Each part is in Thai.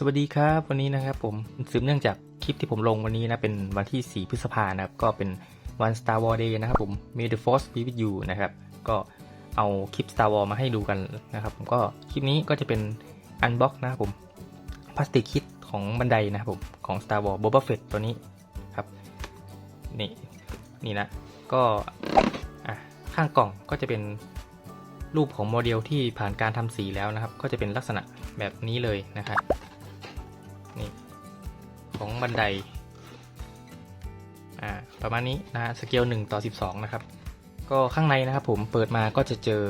สวัสดีครับวันนี้นะครับผมสืบเนื่องจากคลิปที่ผมลงวันนี้นะเป็นวันที่ 4 พฤษภานะครับก็เป็นวัน Star Wars Day นะครับผม May the Force be with you นะครับก็เอาคลิป Star Wars มาให้ดูกันนะครับผมก็คลิปนี้ก็จะเป็นอันบ็อกนะครับผมพลาสติกคิดของบันไดนะครับผมของ Star Wars Boba Fett ตัวนี้ครับนี่นี่นะก็อะข้างกล่องก็จะเป็นรูปของโมเดลที่ผ่านการทำสีแล้วนะครับ ก็จะเป็นลักษณะแบบนี้เลยนะครับ นี่ของบันไดอ่าประมาณนี้นะฮะสเกล1ต่อ 12 นะครับ ก็ข้างในนะครับผมเปิดมาก็จะเจอ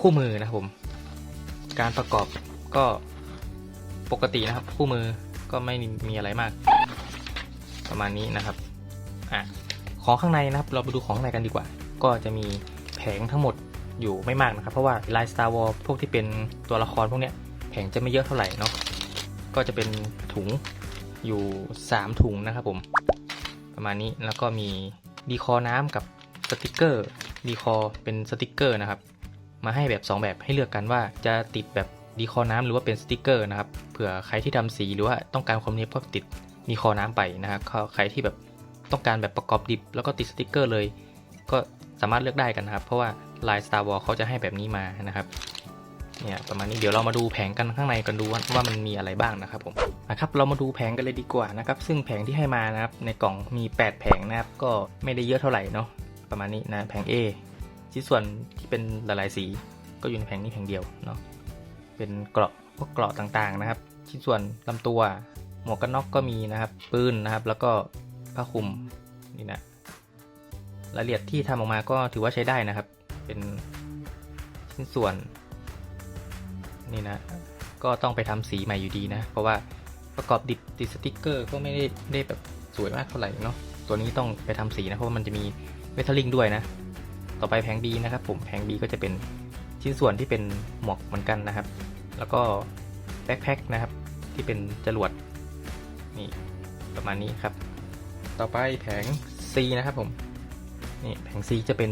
คู่มือนะครับผม การประกอบก็ปกตินะครับ คู่มือก็ไม่มีอะไรมาก ประมาณนี้นะครับอะของข้างในนะครับ เราไปดูของข้างในกันดีกว่า ก็จะมีแผงทั้งหมดอยู่ไม่มากนะครับ เพราะว่าลาย Star Wars พวกที่เป็นตัวละครพวกเนี้ยแผงจะไม่เยอะเท่าไหร่เนาะ ก็จะเป็นถุงอยู่ 3 ถุงนะครับผม ประมาณนี้แล้วก็มีดีคอน้ำกับสติกเกอร์ดีคอเป็นสติกเกอร์นะครับ มาให้แบบ 2 แบบให้เลือกกันว่าจะติดแบบดีคอน้ำหรือว่าเป็นสติกเกอร์นะครับเผื่อใครที่ทำสีหรือว่าต้องการความเนียบก็ติดดีคอน้ำไปนะครับใครที่แบบต้องการแบบประกอบดิบ แล้วก็ติดสติกเกอร์เลย ก็สามารถเลือกได้กันนะครับ เพราะว่าลาย Star Wars เขาจะให้แบบนี้มานะครับ เนี่ยประมาณนี้เดี๋ยวเรามาดูแผงกันข้างในกันดูว่ามันมีอะไรบ้างนะครับผมนะครับเรามาดูแผงกันเลยดีกว่านะครับซึ่งแผงที่ให้มานะครับในกล่องมี 8 แผงนะครับก็ไม่ได้เยอะเท่าไหร่เนาะประมาณนี้นะแผง A ชิ้นส่วนที่เป็นหลายๆสี ก็อยู่ในแผงนี้แผงเดียวเนาะเป็นเกราะพวกเกราะต่างๆนะครับ ชิ้นส่วนลำตัว หมวกกันน็อกก็มีนะครับ ปืนนะครับ แล้วก็ผ้าคลุมนี่นะรายละเอียดที่ทำออกมาก็ถือว่าใช้ได้นะครับ เป็นชิ้นส่วน นี่นะ ก็ต้องไปทำสีใหม่อยู่ดีนะ เพราะว่าประกอบดิบติดสติกเกอร์ก็ไม่ได้ได้แบบสวยมากเท่าไหร่เนาะ ตัวนี้ต้องไปทำสีนะ เพราะว่ามันจะมีเวทลิงด้วยนะ ต่อไปแผง B นะครับผม แผง B ก็จะเป็นชิ้นส่วนที่เป็นหมวกเหมือนกันนะครับ แล้วก็แบ็คแพ็คนะครับ ที่เป็นจรวด นี่ประมาณนี้ครับ ต่อไปแผง C นะครับผม นี่แผง C จะเป็น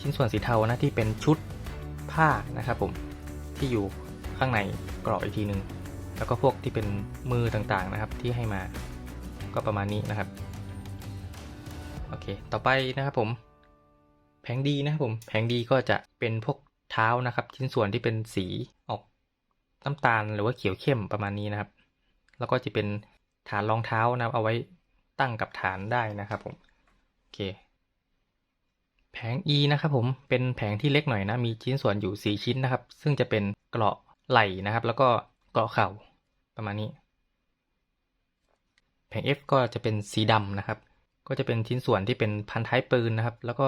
ชิ้นส่วนสีเทานะที่เป็นชุดผ้านะครับผมที่อยู่ ข้างในกรอบอีกทีหนึ่งแล้วก็พวกที่เป็นมือต่างๆนะครับที่ให้มาก็ประมาณนี้นะครับโอเคต่อไปนะครับผมแผงดีนะครับผมแผงดีก็จะเป็นพวกเท้านะครับชิ้นส่วนที่เป็นสีออกน้ำตาลหรือว่าเขียวเข้มประมาณนี้นะครับ แล้วก็จะเป็นฐานรองเท้านะเอาไว้ตั้งกับฐานได้นะครับผมโอเคแผง E นะครับผมเป็นแผงที่เล็กหน่อยนะมีชิ้นส่วนอยู่ 4 ชิ้นนะครับ ซึ่งจะเป็นเกราะ ไหล่นะครับ แล้วก็เกาะเข่าประมาณนี้ แผง F ก็จะเป็นสีดำนะครับ ก็จะเป็นชิ้นส่วนที่เป็นพันท้ายปืนนะครับ แล้วก็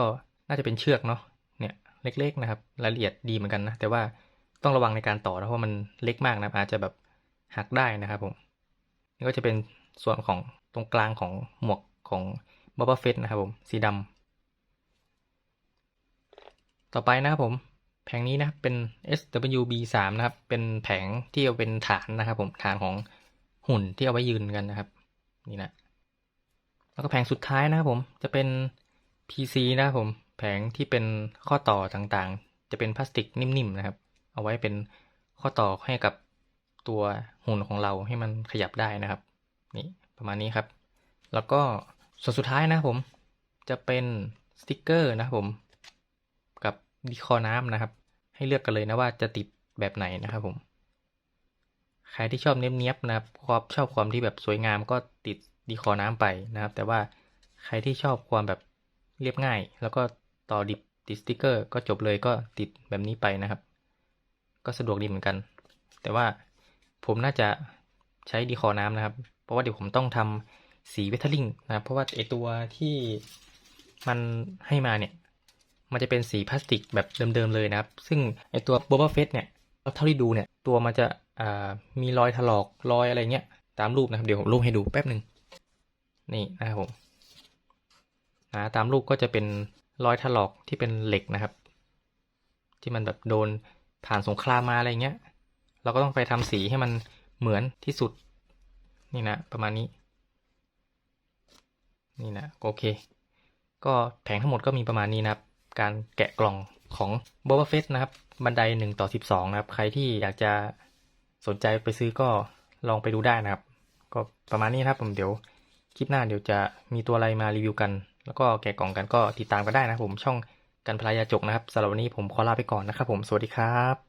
น่าจะเป็นเชือกเนาะเนี่ยเล็กๆนะครับ รายละเอียดดีเหมือนกันนะ แต่ว่าต้องระวังในการต่อนะเพราะมันเล็กมากนะอาจจะแบบหักได้นะครับผมนี่ก็จะเป็นส่วนของตรงกลางของหมวกของบ o บ a เฟตนะครับผมสีดำต่อไปนะครับผม แผงนี้นะครับเป็น SWB 3 นะครับ เป็นแผงที่เอาเป็นฐานนะครับ ผมฐานของหุ่นที่เอาไว้ยืนกันนะครับ นี่นะแล้วก็แผงสุดท้ายนะครับผมจะเป็น PC นะครับผมแผงที่เป็นข้อต่อต่างๆ จะเป็นพลาสติกนิ่มๆนะครับ เอาไว้เป็นข้อต่อให้กับตัวหุ่นของเราให้มันขยับได้นะครับ นี่ประมาณนี้ครับ แล้วก็ส่วนสุดท้ายนะครับผมจะเป็นสติกเกอร์นะครับผม กับดีคอน้ำนะครับ ให้เลือกกันเลยนะว่าจะติดแบบไหนนะครับผม ใครที่ชอบเนี้ยบๆนะครับชอบความที่แบบสวยงามก็ติดดีคอน้ำไปนะครับ แต่ว่าใครที่ชอบความแบบเรียบง่าย แล้วก็ต่อดิบติดสติกเกอร์ ก็จบเลยก็ติดแบบนี้ไปนะครับ ก็สะดวกดีเหมือนกัน แต่ว่าผมน่าจะใช้ดีคอน้ำนะครับ เพราะว่าเดี๋ยวผมต้องทำสีเวทเทอร์ลิงนะครับ เพราะว่าไอตัวที่มันให้มาเนี่ย มันจะเป็นสีพลาสติกแบบเดิมๆเลยนะครับ ซึ่งไอตัว Boba Fett เนี่ยเท่าที่ดูเนี่ยตัวมันจะมีรอยถลอกรอยอะไรเงี้ยตามรูปนะครับเดี๋ยวผมรูปให้ดูแป๊บหนึ่งนี่นะครับผมนะตามรูปก็จะเป็นรอยถลอกที่เป็นเหล็กนะครับ ที่มันแบบโดนผ่านสงครามมาอะไรเงี้ย เราก็ต้องไปทำสีให้มันเหมือนที่สุด นี่นะประมาณนี้ นี่นะโอเค ก็แผงทั้งหมดก็มีประมาณนี้นะครับ การแกะกล่องของ Boba Fett นะครับ บันได1ต่อ 12 นะครับ ใครที่อยากจะสนใจไปซื้อก็ลองไปดูได้นะครับ ก็ประมาณนี้นะครับผมเดี๋ยวคลิปหน้าเดี๋ยวจะมีตัวอะไรมารีวิวกัน แล้วก็แกะกล่องกันก็ติดตามกันได้นะครับผมช่องกันพลายาจกนะครับสำหรับวันนี้ผมขอลาไปก่อนนะครับผมสวัสดีครับ